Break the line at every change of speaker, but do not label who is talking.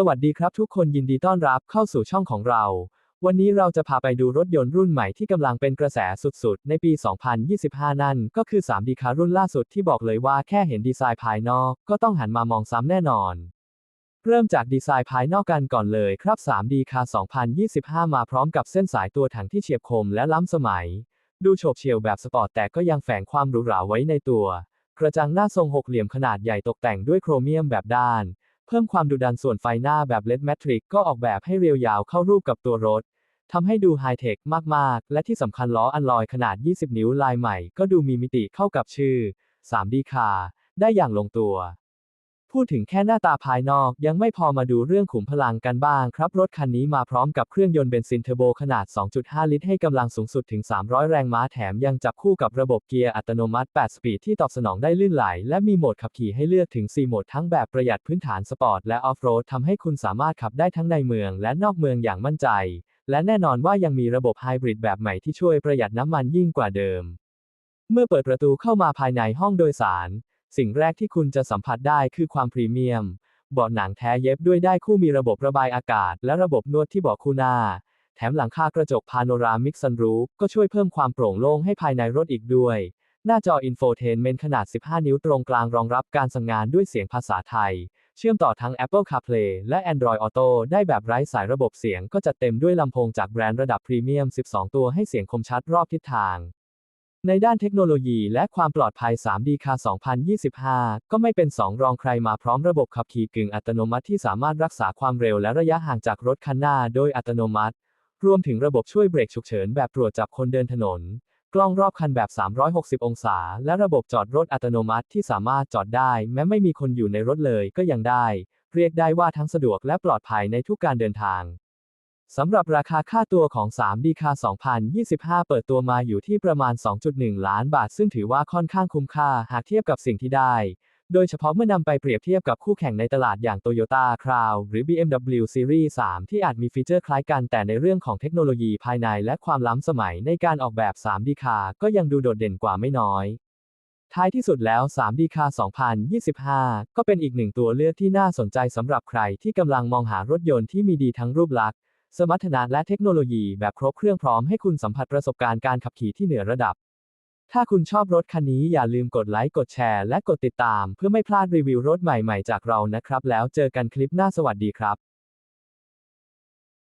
สวัสดีครับทุกคนยินดีต้อนรับเข้าสู่ช่องของเรา วันนี้เราจะพาไปดูรถยนต์รุ่นใหม่ที่กำลังเป็นกระแสสุดๆ ในปี 2025 นั่น ก็คือ 3D คารุ่นล่าสุดที่บอกเลยว่าแค่เห็นดีไซน์ภายนอก ก็ต้องหันมามองซ้ำแน่นอน เริ่มจากดีไซน์ภายนอกกันก่อนเลยครับ 3D คา2025 มาพร้อมกับเส้นสายตัวถังที่เฉียบคมและล้ำสมัย ดูโฉบเฉี่ยวแบบสปอร์ตแต่ก็ยังแฝงความหรูหราไว้ในตัว กระจังหน้าทรงหกเหลี่ยมขนาดใหญ่ตกแต่งด้วยโครเมียมแบบด้าน เพิ่มความดุดันส่วนไฟหน้าแบบเลดแมทริกก็ออกแบบให้เรียวยาวเข้ารูปกับตัวรถทำให้ดูไฮเทคมาก ๆ และที่สำคัญล้ออันลอยขนาด 20 นิ้วลายใหม่ ก็ดูมีมิติเข้ากับชื่อ 3D Car ได้อย่างลงตัว พูดถึงแค่หน้าตาภายนอกยังไม่พอมาดูเรื่องขุมพลังกันบ้างครับ รถคันนี้มาพร้อมกับเครื่องยนต์เบนซินเทอร์โบขนาด 2.5 ลิตรให้กำลังสูงสุดถึง 300 แรงม้าแถมยังจับคู่กับระบบเกียร์อัตโนมัติ 8 สปีดที่ตอบสนองได้ลื่นไหล และมีโหมดขับขี่ให้เลือกถึง 4 โหมดทั้งแบบประหยัดพื้นฐานสปอร์ตและออฟโรดทำให้คุณสามารถขับได้ทั้งในเมืองและนอกเมืองอย่างมั่นใจ และแน่นอนว่ายังมีระบบไฮบริดแบบใหม่ที่ช่วยประหยัดน้ำมันยิ่งกว่าเดิมเมื่อเปิดประตูเข้ามาภายในห้องโดยสาร สิ่งแรกที่คุณจะสัมผัสได้คือความพรีเมียม เบาะหนังแท้เย็บด้วยได้คู่มีระบบระบายอากาศ และระบบนวดที่เบาะคู่หน้า แถมหลังคากระจกพาโนรามิกซันรูฟก็ช่วยเพิ่มความโปร่งโล่งให้ภายในรถอีกด้วย หน้าจออินโฟเทนเมนต์ขนาด 15 นิ้วตรงกลางรองรับการสั่งงานด้วยเสียงภาษาไทย เชื่อมต่อทั้ง Apple CarPlay และ Android Auto ได้แบบไร้สายระบบเสียงก็จะเต็มด้วยลำโพงจากแบรนด์ระดับพรีเมียม 12 ตัวให้เสียงคมชัดรอบทิศทาง ในด้านเทคโนโลยีและความปลอดภัย 3D Car 2025 ก็ไม่เป็นสองรองใครมาพร้อมระบบขับขี่กึ่งอัตโนมัติที่สามารถรักษาความเร็วและระยะห่างจากรถคันหน้าโดยอัตโนมัติ รวมถึงระบบช่วยเบรกฉุกเฉินแบบตรวจจับคนเดินถนน กล้องรอบคันแบบ 360 องศา และระบบจอดรถอัตโนมัติที่สามารถจอดได้ แม้ไม่มีคนอยู่ในรถเลยก็ยังได้ เรียกได้ว่าทั้งสะดวกและปลอดภัยในทุกการเดินทาง สำหรับราคาค่าตัวของ 3D Car 2025 เปิดตัวมาอยู่ที่ประมาณ 2.1 ล้านบาท ซึ่งถือว่าค่อนข้างคุ้มค่าหากเทียบกับสิ่งที่ได้ โดยเฉพาะเมื่อนำไปเปรียบเทียบกับคู่แข่งในตลาดอย่าง Toyota Crown หรือ BMW Series 3 ที่อาจมีฟีเจอร์คล้ายกันแต่ในเรื่องของเทคโนโลยีภายในและความล้ำสมัยในการออกแบบ 3D Car ก็ยังดูโดดเด่นกว่าไม่น้อยท้ายที่สุดแล้ว 3D Car 2025 ก็เป็นอีกหนึ่งตัวเลือกที่น่าสนใจสำหรับใครที่กำลังมองหารถยนต์ที่มีดีทั้งรูปลักษณ์ สมรรถนะและเทคโนโลยีแบบครบเครื่องพร้อมให้คุณสัมผัสประสบการณ์การขับขี่ที่เหนือระดับ ถ้าคุณชอบรถคันนี้อย่าลืมกดไลค์ กดแชร์ และกดติดตาม เพื่อไม่พลาดรีวิวรถใหม่ๆ จากเรานะครับ แล้วเจอกันคลิปหน้าสวัสดีครับ